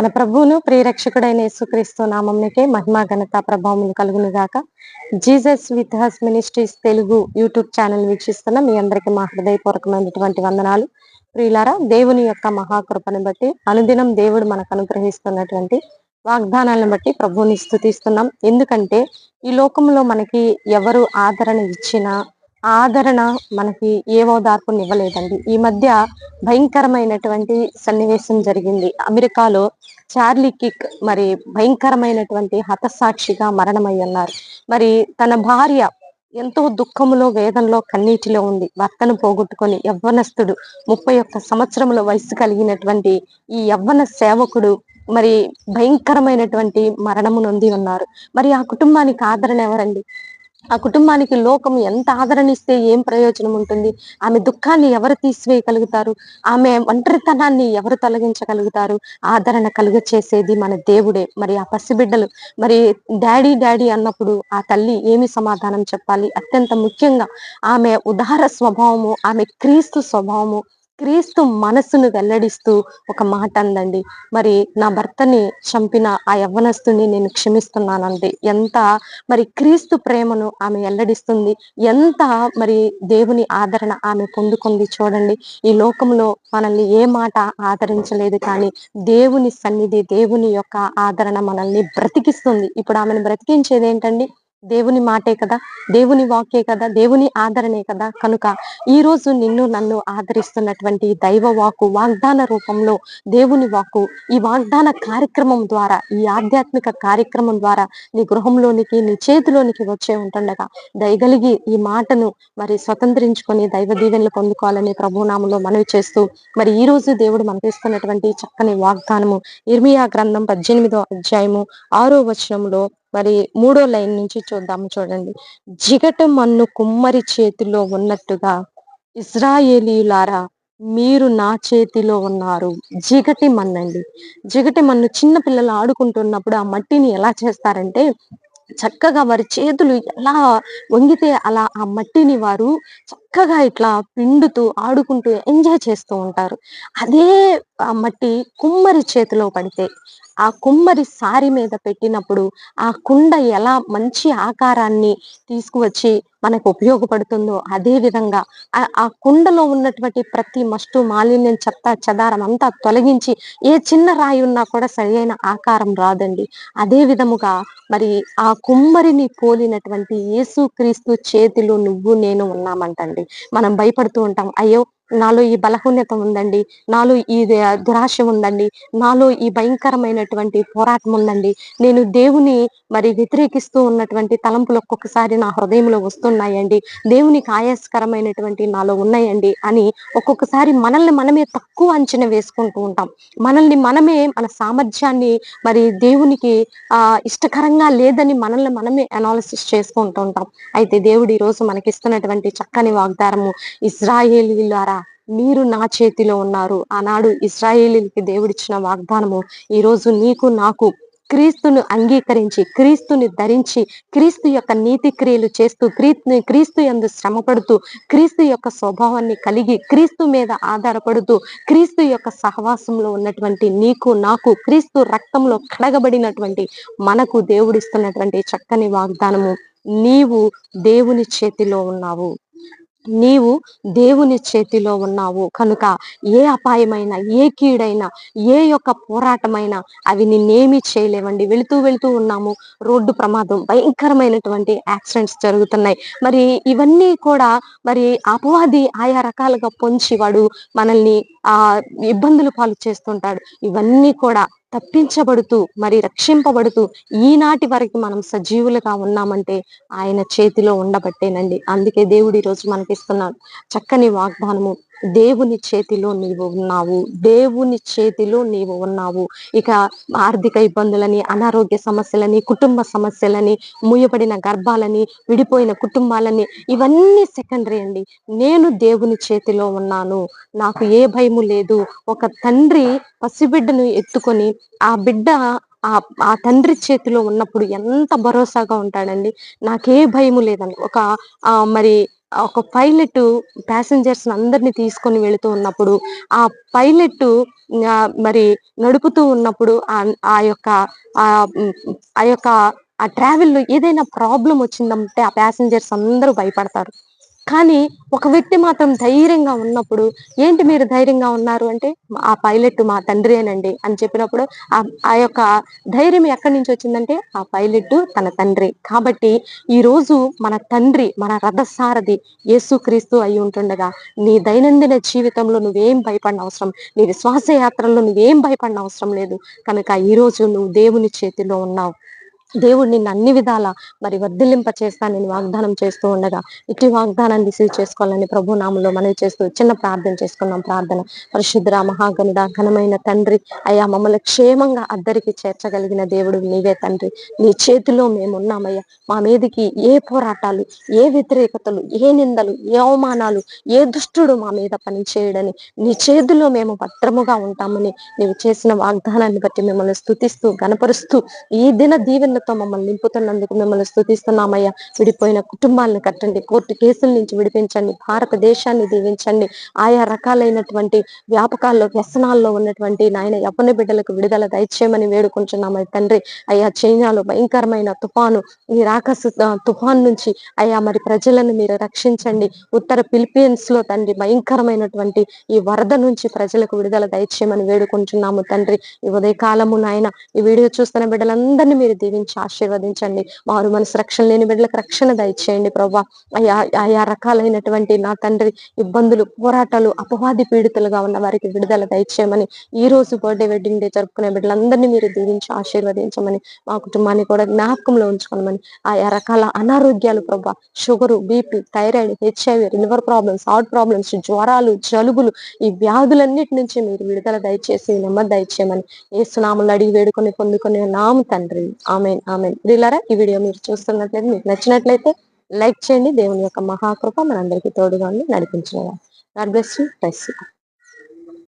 మన ప్రభువును ప్రియరక్షకుడైన యేసుక్రీస్తు నామంకే మహిమా ఘనత ప్రభావములు కలుగును గాక Jesus with us ministries Telugu YouTube channel వీక్షిస్తున్న మీ అందరికీ మా హృదయపూర్వకమైనటువంటి వందనాలు. ప్రియులారా దేవుని యొక్క మహాకృపను బట్టి అనుదినం దేవుడు మనకు అనుగ్రహిస్తున్నటువంటి వాగ్దానాలను బట్టి ప్రభువుని స్థుతిస్తున్నాం ఎందుకంటే ఈ లోకంలో మనకి ఎవరు ఆదరణ ఇచ్చినా ఆదరణ మనకి ఏ ఓదార్పుని ఇవ్వలేదండి ఈ మధ్య భయంకరమైనటువంటి సన్నివేశం జరిగింది. అమెరికాలో చార్లీ కిక్ మరి భయంకరమైనటువంటి హతసాక్షిగా మరణమై ఉన్నారు. మరి తన భార్య ఎంతో దుఃఖములో వేదంలో కన్నీటిలో ఉంది భర్తను పోగొట్టుకొని యవ్వనస్తుడు ముప్పై ఒక్క సంవత్సరముల వయసు కలిగినటువంటి ఈ యవ్వన సేవకుడు మరి భయంకరమైనటువంటి మరణము నొంది ఉన్నారు. మరి ఆ కుటుంబానికి ఆదరణ ఎవరండి? ఆ కుటుంబానికి లోకం ఎంత ఆదరణ ఇస్తే ఏం ప్రయోజనం ఉంటుంది? ఆమె దుఃఖాన్ని ఎవరు తీసివేయగలుగుతారు? ఆమె ఒంటరితనాన్ని ఎవరు తొలగించగలుగుతారు? ఆదరణ కలుగ చేసేది మన దేవుడే. మరి ఆ పసిబిడ్డలు మరి డాడీ డాడీ అన్నప్పుడు ఆ తల్లి ఏమి సమాధానం చెప్పాలి? అత్యంత ముఖ్యంగా ఆమె ఉదార స్వభావము ఆమె క్రీస్తు స్వభావము క్రీస్తు మనసును వెల్లడిస్తూ ఒక మాట అందండి. మరి నా భర్తని చంపిన ఆ యవ్వనస్తుని నేను క్షమిస్తున్నానండి. ఎంత మరి క్రీస్తు ప్రేమను ఆమె వెల్లడిస్తుంది. ఎంత మరి దేవుని ఆదరణ ఆమె పొందుకుంది చూడండి. ఈ లోకంలో మనల్ని ఏ మాట ఆదరించలేదు కానీ దేవుని సన్నిధి దేవుని యొక్క ఆదరణ మనల్ని బ్రతికిస్తుంది. ఇప్పుడు ఆమెను బ్రతికించేది ఏంటండి? దేవుని మాటే కదా దేవుని వాక్యే కదా దేవుని ఆదరణే కదా. కనుక ఈ రోజు నిన్ను నన్ను ఆదరిస్తున్నటువంటి దైవ వాకు వాగ్దాన రూపంలో దేవుని వాకు ఈ వాగ్దాన కార్యక్రమం ద్వారా ఈ ఆధ్యాత్మిక కార్యక్రమం ద్వారా నీ గృహంలోనికి నీ చేతిలోనికి వచ్చే ఉంటుండగా దయగలిగి ఈ మాటను మరి స్వతంత్రించుకొని దైవ దీవెనలు పొందుకోవాలని ప్రభునామంలో మనవి చేస్తూ మరి ఈ రోజు దేవుడు మనకిస్తున్నటువంటి చక్కని వాగ్దానము ఇర్మియా గ్రంథం పద్దెనిమిదో అధ్యాయము ఆరో వచనంలో మరి మూడో లైన్ నుంచి చూద్దాము చూడండి. జిగట మన్ను కుమ్మరి చేతిలో ఉన్నట్టుగా ఇజ్రాయేలీలారా మీరు నా చేతిలో ఉన్నారు. జిగటి మన్నండి. జిగటి మన్ను చిన్న పిల్లలు ఆడుకుంటున్నప్పుడు ఆ మట్టిని ఎలా చేస్తారంటే చక్కగా వారి చేతులు ఎలా వంగితే అలా ఆ మట్టిని వారు చక్కగా ఇట్లా పిండుతూ ఆడుకుంటూ ఎంజాయ్ చేస్తూ ఉంటారు. అదే ఆ మట్టి కుమ్మరి చేతిలో పడితే ఆ కుమ్మరి సారి మీద పెట్టినప్పుడు ఆ కుండ ఎలా మంచి ఆకారాన్ని తీసుకువచ్చి మనకు ఉపయోగపడుతుందో అదే విధంగా ఆ కుండలో ఉన్నటువంటి ప్రతి మస్టు మాలిన్యం చెత్త చెదారం అంతా తొలగించి ఏ చిన్న రాయి ఉన్నా కూడా సరియైన ఆకారం రాదండి. అదే విధముగా మరి ఆ కుమ్మరిని పోలినటువంటి యేసుక్రీస్తు చేతిలో నువ్వు నేను ఉన్నామంటండి. మనం భయపడుతూ ఉంటాం అయ్యో నాలో ఈ బలహీనత ఉందండి. నాలో ఈ దురాశ ఉందండి. నాలో ఈ భయంకరమైనటువంటి పోరాటం ఉందండి. నేను దేవుని మరి వ్యతిరేకిస్తూ ఉన్నటువంటి తలంపులు ఒక్కొక్కసారి నా హృదయంలో వస్తున్నాయండి. దేవునికి ఆయాస్కరమైనటువంటి నాలో ఉన్నాయండి అని ఒక్కొక్కసారి మనల్ని మనమే తక్కువ అంచనా వేసుకుంటూ ఉంటాం. మనల్ని మనమే మన సామర్థ్యాన్ని మరి దేవునికి ఆ ఇష్టకరంగా లేదని మనల్ని మనమే అనాలిసిస్ చేసుకుంటూ ఉంటాం. అయితే దేవుడు ఈరోజు మనకిస్తున్నటువంటి చక్కని వాగ్దానము ఇజ్రాయేలీలారా మీరు నా చేతిలో ఉన్నారు. ఆనాడు ఇస్రాయేలీలకి దేవుడిచ్చిన వాగ్దానము. ఈ రోజు నీకు నాకు క్రీస్తును అంగీకరించి క్రీస్తుని ధరించి క్రీస్తు యొక్క నీతి క్రియలు చేస్తూ క్రీస్తు క్రీస్తు ఎందు శ్రమపడుతూ క్రీస్తు యొక్క స్వభావాన్ని కలిగి క్రీస్తు మీద ఆధారపడుతూ క్రీస్తు యొక్క సహవాసంలో ఉన్నటువంటి నీకు నాకు క్రీస్తు రక్తంలో కడగబడినటువంటి మనకు దేవుడిస్తున్నటువంటి చక్కని వాగ్దానము. నీవు దేవుని చేతిలో ఉన్నావు. నీవు దేవుని చేతిలో ఉన్నావు. కనుక ఏ అపాయమైనా ఏ కీడైనా ఏ యొక్క పోరాటమైనా అవి నిన్నేమి చేయలేవండి. వెళుతూ వెళుతూ ఉన్నాము. రోడ్డు ప్రమాదం భయంకరమైనటువంటి యాక్సిడెంట్స్ జరుగుతున్నాయి. మరి ఇవన్నీ కూడా మరి అపవాది ఆయా రకాలుగా పొంచి వాడు మనల్ని ఆ ఇబ్బందులు పాలు చేస్తుంటాడు. ఇవన్నీ కూడా తప్పించబడుతూ మరి రక్షింపబడుతూ ఈనాటి వరకు మనం సజీవులుగా ఉన్నామంటే ఆయన చేతిలో ఉండబట్టేనండి. అందుకే దేవుడు ఈరోజు మనకిస్తున్నాడు. చక్కని వాగ్దానము. దేవుని చేతిలో నీవు ఉన్నావు. దేవుని చేతిలో నీవు ఉన్నావు. ఇక ఆర్థిక ఇబ్బందులని అనారోగ్య సమస్యలని కుటుంబ సమస్యలని మూయబడిన గర్భాలని విడిపోయిన కుటుంబాలని ఇవన్నీ సెకండరీ అండి. నేను దేవుని చేతిలో ఉన్నాను. నాకు ఏ భయము లేదు. ఒక తండ్రి పసిబిడ్డను ఎత్తుకొని ఆ బిడ్డ ఆ ఆ తండ్రి చేతిలో ఉన్నప్పుడు ఎంత భరోసాగా ఉంటాడండి. నాకే భయము లేదండి. ఒక ఆ మరి ఒక పైలట్ ప్యాసింజర్స్ అందరిని తీసుకొని వెళుతూ ఉన్నప్పుడు ఆ పైలట్ మరి నడుపుతూ ఉన్నప్పుడు ఆ యొక్క ఆ యొక్క ఆ ట్రావెల్లో ఏదైనా ప్రాబ్లం వచ్చిందంటే ఆ ప్యాసింజర్స్ అందరూ భయపడతారు. కానీ ఒక వ్యక్తి మాత్రం ధైర్యంగా ఉన్నప్పుడు ఏంటి మీరు ధైర్యంగా ఉన్నారు అంటే ఆ పైలట్ మా తండ్రి అనండి అని చెప్పినప్పుడు ఆ యొక్క ధైర్యం ఎక్కడి నుంచి వచ్చిందంటే ఆ పైలట్ తన తండ్రి. కాబట్టి ఈ రోజు మన తండ్రి మన రథసారథి యేసుక్రీస్తు అయి ఉంటుండగా నీ దైనందిన జీవితంలో నువ్వేం భయపడిన అవసరం నీ విశ్వాస యాత్రలో నువ్వేం భయపడిన అవసరం లేదు. కనుక ఈ రోజు నువ్వు దేవుని చేతిలో ఉన్నావు. దేవుడు నిన్ను అన్ని విధాల మరి వర్ధిల్లింప చేస్తానని వాగ్దానం చేస్తూ ఉండగా ఇటు వాగ్దానాన్ని రిసీవ్ చేసుకోవాలని ప్రభు నామంలో మనవి చేస్తూ చిన్న ప్రార్థన చేసుకున్నాం ప్రార్థన. పరిశుద్ర మహాగనుడ ఘనమైన తండ్రి అయ్యా మమ్మల్ని క్షేమంగా అద్దరికి చేర్చగలిగిన దేవుడు నీవే తండ్రి. నీ చేతిలో మేము ఉన్నామయ్యా మా మీదికి ఏ పోరాటాలు ఏ వ్యతిరేకతలు ఏ నిందలు ఏ అవమానాలు ఏ దుష్టుడు మా మీద పనిచేయడని నీ చేతిలో మేము భద్రముగా ఉంటామని నీవు చేసిన వాగ్దానాన్ని బట్టి మిమ్మల్ని స్థుతిస్తూ గనపరుస్తూ ఈ దిన దీవెన దీవెనలతో మమ్మల్ని నింపుతున్నందుకు మిమ్మల్ని స్థుతిస్తున్నామయ్యా విడిపోయిన కుటుంబాలను కట్టండి. కోర్టు కేసుల నుంచి విడిపించండి. భారతదేశాన్ని దీవించండి. ఆయా రకాలైనటువంటి వ్యాపకాల్లో వ్యసనాల్లో ఉన్నటువంటి నాయన యపన బిడ్డలకు విడుదల దయచేయమని వేడుకుంటున్నాము తండ్రి. అయ్యా చైనాలో భయంకరమైన తుఫాను ఈ రాకసు తుఫాన్ నుంచి అయ్యా మరి ప్రజలను మీరు రక్షించండి. ఉత్తర ఫిలిపీన్స్లో తండ్రి భయంకరమైనటువంటి ఈ వరద నుంచి ప్రజలకు విడుదల దయచేయమని వేడుకుంటున్నాము తండ్రి. ఈ ఉదయకాలము నాయన ఈ వీడియో చూస్తున్న బిడ్డలందరినీ మీరు దీవించండి. దీవించి ఆశీర్వదించండి. మారు మనసు రక్షణ లేని బిడ్డలకు రక్షణ దయచేయండి ప్రభా. అయా ఆయా రకాలైనటువంటి నా తండ్రి ఇబ్బందులు పోరాటాలు అపవాది పీడితులుగా ఉన్న వారికి విడుదల దయచేయమని ఈ రోజు బర్త్డే వెడ్డింగ్ డే జరుపుకునే బిడ్డలందరినీ మీరు దీవించి ఆశీర్వదించమని మా కుటుంబాన్ని కూడా జ్ఞాపకంలో ఉంచుకోమని ఆయా రకాల అనారోగ్యాలు ప్రభా sugar BP thyroid HIV liver problems heart problems జ్వరాలు జలుబులు ఈ వ్యాధులన్నిటి నుంచి మీరు విడుదల దయచేసి నెమ్మది దయచేయమని ఏ సునాములు అడిగి వేడుకొని పొందుకునే నాము తండ్రి. ఆమె ఆమె ప్రియులారా ఈ వీడియో మీరు చూస్తున్నట్లయితే మీకు నచ్చినట్లయితే లైక్ చేయండి. దేవుని యొక్క మహాకృప మనందరికీ తోడుగా నడిపించిన గాడ్ బ్లెస్ యూ.